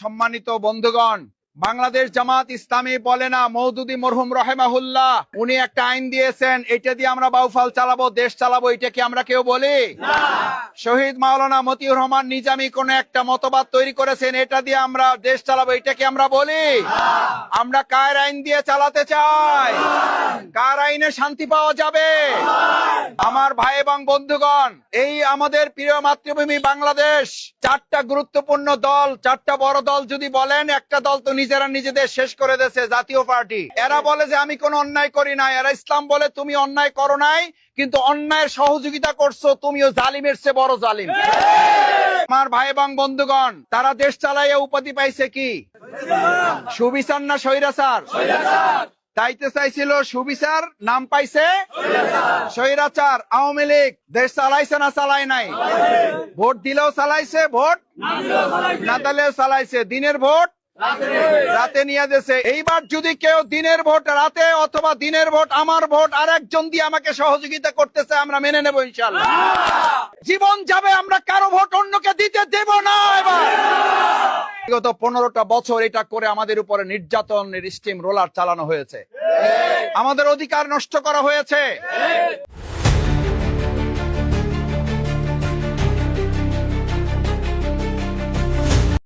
সম্মানিত বন্ধুগণ বাংলাদেশ জামাত ইসলামী বলে না মৌদুদি মরহুম রহেমাহুল্লাহ উনি একটা আইন দিয়েছেন এটা দিয়ে আমরা বাউফাল চালাবো দেশ চালাবো এটা কি আমরা কেউ বলি? শহীদ মাওলানা মতিউর রহমান নিজামি কোন একটা মতবাদ তৈরি করেছেন এটা দিয়ে আমরা দেশ চালাবো এটা কি আমরা বলি? আমরা কার আইন দিয়ে চালাতে চাই? কার আইনে শান্তি পাওয়া যাবে? আমার ভাই এবং বন্ধুগণ, এই আমাদের প্রিয় মাতৃভূমি বাংলাদেশ। চারটা গুরুত্বপূর্ণ দল, চারটা বড় দল যদি বলেন, একটা দল তো নিজেরা নিজেদের শেষ করে দিয়েছে, জাতীয় পার্টি। এরা বলে যে, আমি কোনো অন্যায় করি নাই। এরা ইসলাম বলে, তুমি অন্যায় করো নাই, কিন্তু অন্যায়ের সহযোগিতা করছ, তুমিও জালিমের চেয়ে বড় জালিম। আমার ভাই এবং বন্ধুগণ, তারা দেশ চালাইয়া উপাধি পাইছে কি? সুবিচার না স্বৈরাচার? চাইতে চাইছিল সুবিচার, নাম পাইছে স্বৈরাচার, আওয়ামী লীগ। দেশ চালাইছে না চালাই নাই? ভোট দিলেও চালাইছে, ভোট না দিলেও চালাইছে। দিনের ভোট রাতে নিয়ে দেছে এইবার যদি কেউ দিনের ভোট রাতে অথবা দিনের ভোট আমার ভোট আর একজন দিয়ে আমাকে সহযোগিতা করতেছে, আমরা মেনে নেব ইনশাল্লাহ জীবন যাবে, আমরা কারও ভোট অন্যকে দিতে দেব না। বিগত পনেরোটা বছর এটা করে আমাদের উপরে নির্যাতনের স্টিম রোলার চালানো হয়েছে। আমাদের অধিকার নষ্ট করা হয়েছে।